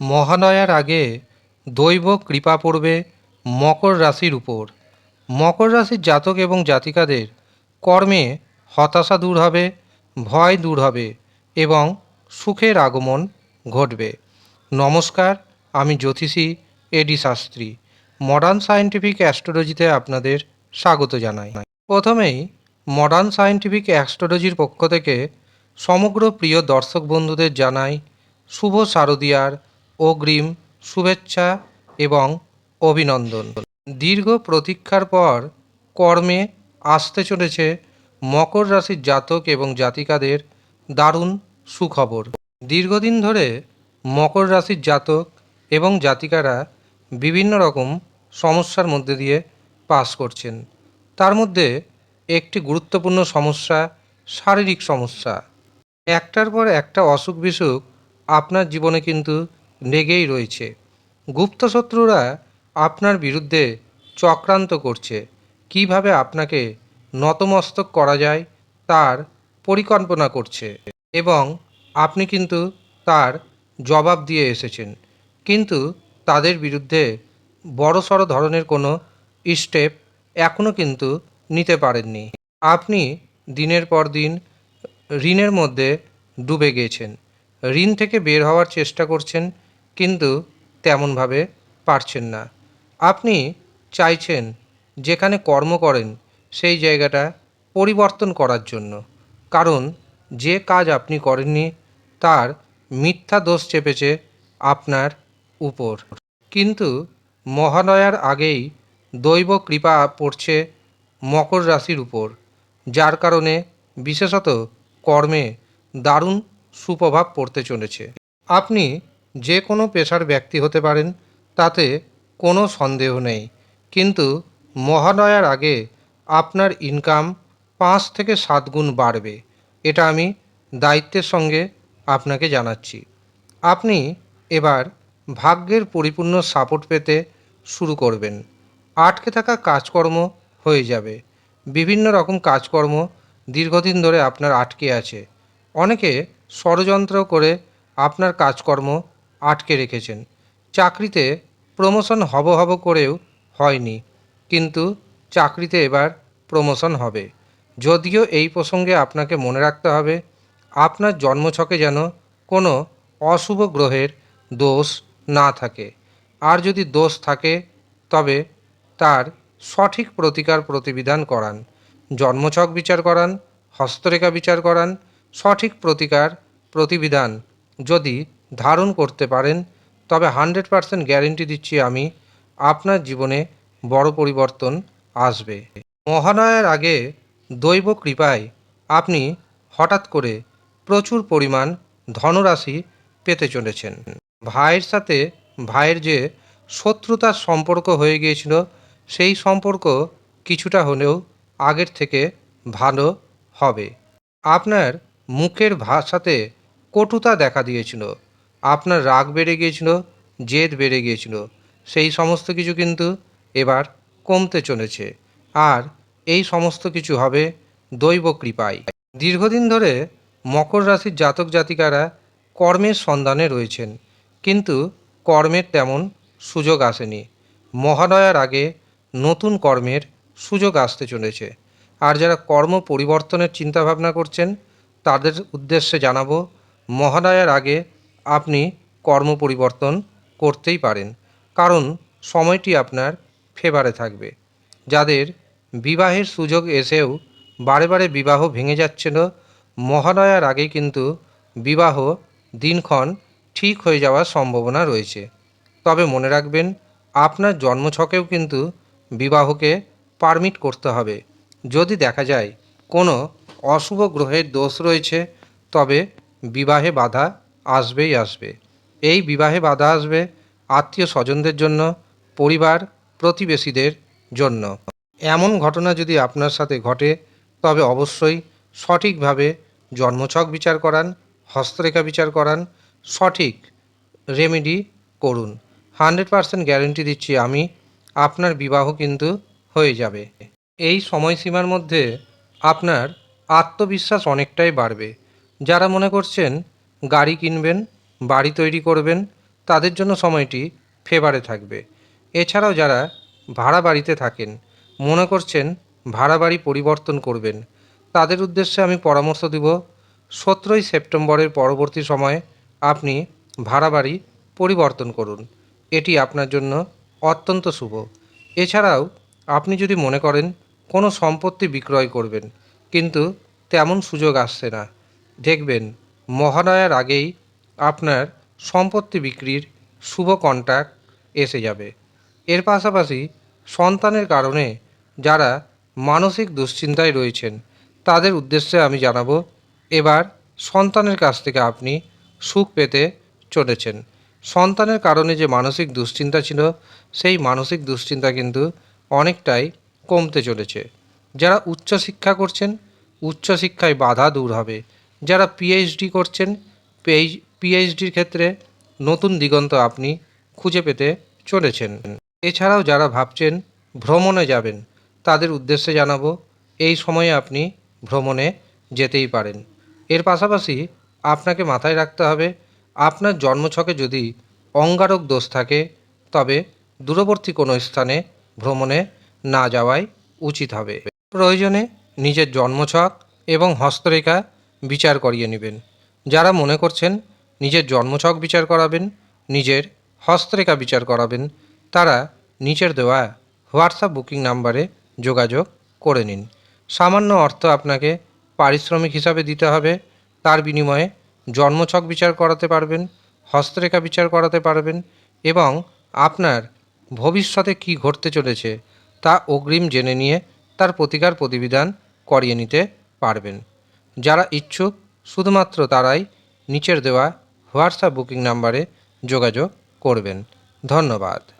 মহালয়ার আগে দৈব কৃপা পড়বে মকর রাশির উপর। মকর রাশির জাতক এবং জাতিকাদের কর্মে হতাশা দূর হবে, ভয় দূর হবে এবং সুখের আগমন ঘটবে। নমস্কার, আমি জ্যোতিষী এডি শাস্ত্রী। মডার্ন সায়েন্টিফিক অ্যাস্ট্রোলজিতে আপনাদের স্বাগত জানাই। প্রথমেই মডার্ন সায়েন্টিফিক অ্যাস্ট্রোলজির পক্ষ থেকে সমগ্র প্রিয় দর্শক বন্ধুদের জানাই শুভ শারদীয়ার অগ্রিম শুভেচ্ছা এবং অভিনন্দন। দীর্ঘ প্রতীক্ষার পর কর্মে আসতে চলেছে মকর রাশির জাতক এবং জাতিকাদের দারুণ সুখবর। দীর্ঘদিন ধরে মকর রাশির জাতক এবং জাতিকারা বিভিন্ন রকম সমস্যার মধ্যে দিয়ে পাস করছেন। তার মধ্যে একটি গুরুত্বপূর্ণ সমস্যা শারীরিক সমস্যা। একটার পর একটা অসুখ বিসুখ আপনার জীবনে কিন্তু লেগেই রয়েছে। গুপ্তশত্রুরা আপনার বিরুদ্ধে চক্রান্ত করছে। কীভাবে আপনাকে নতমস্তক করা যায় তার পরিকল্পনা করছে। এবং আপনি কিন্তু তার জবাব দিয়ে এসেছেন। কিন্তু তাদের বিরুদ্ধে বড়সড় ধরনের কোনো স্টেপ এখনও কিন্তু নিতে পারেননি। আপনি দিনের পর দিন ঋণের মধ্যে ডুবে গিয়েছেন ঋণ থেকে বের হওয়ার চেষ্টা করছেন। কিন্তু তেমনভাবে পারছেন না। আপনি চাইছেন যেখানে কর্ম করেন সেই জায়গাটা পরিবর্তন করার জন্য। কারণ যে কাজ আপনি করেননি তার মিথ্যা দোষ চেপেছে আপনার উপর। কিন্তু মহালয়ার আগেই দৈব কৃপা পড়ছে মকর রাশির উপর, যার কারণে বিশেষত কর্মে দারুণ সুপ্রভাব পড়তে চলেছে। আপনি যে কোনো পেশার ব্যক্তি হতে পারেন, তাতে কোনো সন্দেহ নেই। কিন্তু মহালয়ার আগে আপনার ইনকাম পাঁচ থেকে সাত গুণ বাড়বে। এটা আমি দায়িত্বের সঙ্গে আপনাকে জানাচ্ছি। আপনি এবার ভাগ্যের পরিপূর্ণ সাপোর্ট পেতে শুরু করবেন। আটকে থাকা কাজকর্ম হয়ে যাবে। বিভিন্ন রকম কাজকর্ম দীর্ঘদিন ধরে আপনার আটকে আছে। অনেকে ষড়যন্ত্র করে আপনার কাজকর্ম আটকে রেখেছেন। চাকরিতে প্রমোশন হব হব করেও হয়নি, কিন্তু চাকরিতে এবার প্রমোশন হবে। যদিও এই প্রসঙ্গে আপনাকে মনে রাখতে হবে, আপনার জন্মছকে যেন কোনো অশুভ গ্রহের দোষ না থাকে। আর যদি দোষ থাকে, তবে তার সঠিক প্রতিকার প্রতিবিধান করান। জন্মছক বিচার করান, হস্তরেখা বিচার করান, সঠিক প্রতিকার প্রতিবিধান যদি ধারণ করতে পারেন, তবে হান্ড্রেড পারসেন্ট গ্যারেন্টি দিচ্ছি আমি, আপনার জীবনে বড় পরিবর্তন আসবে। মহানয়ের আগে দৈব কৃপায় আপনি হঠাৎ করে প্রচুর পরিমাণ ধনরাশি পেতে চলেছেন। ভাইয়ের সাথে ভাইয়ের যে শত্রুতার সম্পর্ক হয়ে গিয়েছিল, সেই সম্পর্ক কিছুটা হলেও আগের থেকে ভালো হবে। আপনার মুখের ভাষাতে কটুতা দেখা দিয়েছিল। আপনার রাগ বেড়ে গিয়েছিল, জেদ বেড়ে গিয়েছিল, সেই সমস্ত কিছু কিন্তু এবার কমতে চলেছে। আর এই সমস্ত কিছু হবে দৈব কৃপায়। দীর্ঘদিন ধরে মকর রাশির জাতক জাতিকারা কর্মের সন্ধানে রয়েছেন, কিন্তু কর্মের তেমন সুযোগ আসেনি। মহালয়ার আগে নতুন কর্মের সুযোগ আসতে চলেছে। আর যারা কর্ম পরিবর্তনের চিন্তাভাবনা করছেন, তাদের উদ্দেশ্যে জানাব মহালয়ার আগে আপনি কর্ম পরিবর্তন করতেই পারেন। কারণ সময়টি আপনার ফেভারে থাকবে। যাদের বিবাহের সুযোগ এসেও বারে বারে বিবাহ ভেঙে যাচ্ছিল মহালয়ার আগে কিন্তু বিবাহ দিনক্ষণ ঠিক হয়ে যাওয়ার সম্ভাবনা রয়েছে। তবে মনে রাখবেন, আপনার জন্মছকেও কিন্তু বিবাহকে পারমিট করতে হবে। যদি দেখা যায় কোনো অশুভ গ্রহের দোষ রয়েছে, তবে বিবাহে বাধা আসবেই আসবে। এই বিবাহে বাধা আসবে আত্মীয় স্বজনদের জন্য, পরিবার, প্রতিবেশীদের জন্য। এমন ঘটনা যদি আপনার সাথে ঘটে, তবে অবশ্যই সঠিকভাবে জন্মছক বিচার করান, হস্তরেখা বিচার করান, সঠিক রেমেডি করুন। হান্ড্রেড পারসেন্ট গ্যারেন্টি দিচ্ছি আমি, আপনার বিবাহ কিন্তু হয়ে যাবে। এই সময়সীমার মধ্যে আপনার আত্মবিশ্বাস অনেকটাই বাড়বে। যারা মনে করছেন গাড়ি কিনবেন, বাড়ি তৈরি করবেন, তাদের জন্য সময়টি ফেভারে থাকবে। এছাড়াও যারা ভাড়া বাড়িতে থাকেন, মনে করছেন ভাড়া বাড়ি পরিবর্তন করবেন, তাদের উদ্দেশ্যে আমি পরামর্শ দিব, সতেরোই সেপ্টেম্বরের পরবর্তী সময়ে আপনি ভাড়া বাড়ি পরিবর্তন করুন। এটি আপনার জন্য অত্যন্ত শুভ। এছাড়াও আপনি যদি মনে করেন কোনো সম্পত্তি বিক্রয় করবেন, কিন্তু তেমন সুযোগ আসছে না, দেখবেন মহালয়ার আগেই আপনার সম্পত্তি বিক্রির শুভ কন্ট্যাক্ট এসে যাবে। এর পাশাপাশি সন্তানের কারণে যারা মানসিক দুশ্চিন্তায় রয়েছেন, তাদের উদ্দেশ্যে আমি জানাব, এবার সন্তানের কাছ থেকে আপনি সুখ পেতে চলেছেন। সন্তানের কারণে যে মানসিক দুশ্চিন্তা ছিল, সেই মানসিক দুশ্চিন্তা কিন্তু অনেকটাই কমতে চলেছে। যারা উচ্চশিক্ষা করছেন, উচ্চশিক্ষায় বাধা দূর হবে। যারা পিএইচডি করছেন পিএইচডির ক্ষেত্রে নতুন দিগন্ত আপনি খুঁজে পেতে চলেছেন। এছাড়াও যারা ভাবছেন ভ্রমণে যাবেন, তাদের উদ্দেশ্যে জানাব, এই সময়ে আপনি ভ্রমণে যেতেই পারেন। এর পাশাপাশি আপনাকে মাথায় রাখতে হবে, আপনার জন্মছকে যদি অঙ্গারক দোষ থাকে, তবে দূরবর্তী কোনো স্থানে ভ্রমণে না যাওয়াই উচিত হবে। প্রয়োজনে নিজের জন্মছক এবং হস্তরেখা বিচার করিয়ে নেবেন। যারা মনে করছেন নিজের জন্মছক বিচার করাবেন, নিজের হস্তরেখা বিচার করাবেন, তারা নিচের দেওয়া হোয়াটসঅ্যাপ বুকিং নাম্বারে যোগাযোগ করে নিন। সামান্য অর্থ আপনাকে পারিশ্রমিক হিসাবে দিতে হবে। তার বিনিময়ে জন্মছক বিচার করাতে পারবেন, হস্তরেখা বিচার করাতে পারবেন এবং আপনার ভবিষ্যতে কী ঘটতে চলেছে তা অগ্রিম জেনে নিয়ে তার প্রতিকার প্রতিবিধান করিয়ে নিতে পারবেন। যারা ইচ্ছুক শুধুমাত্র তারাই নিচের দেওয়া হোয়াটসঅ্যাপ বুকিং নাম্বারে যোগাযোগ করবেন। ধন্যবাদ।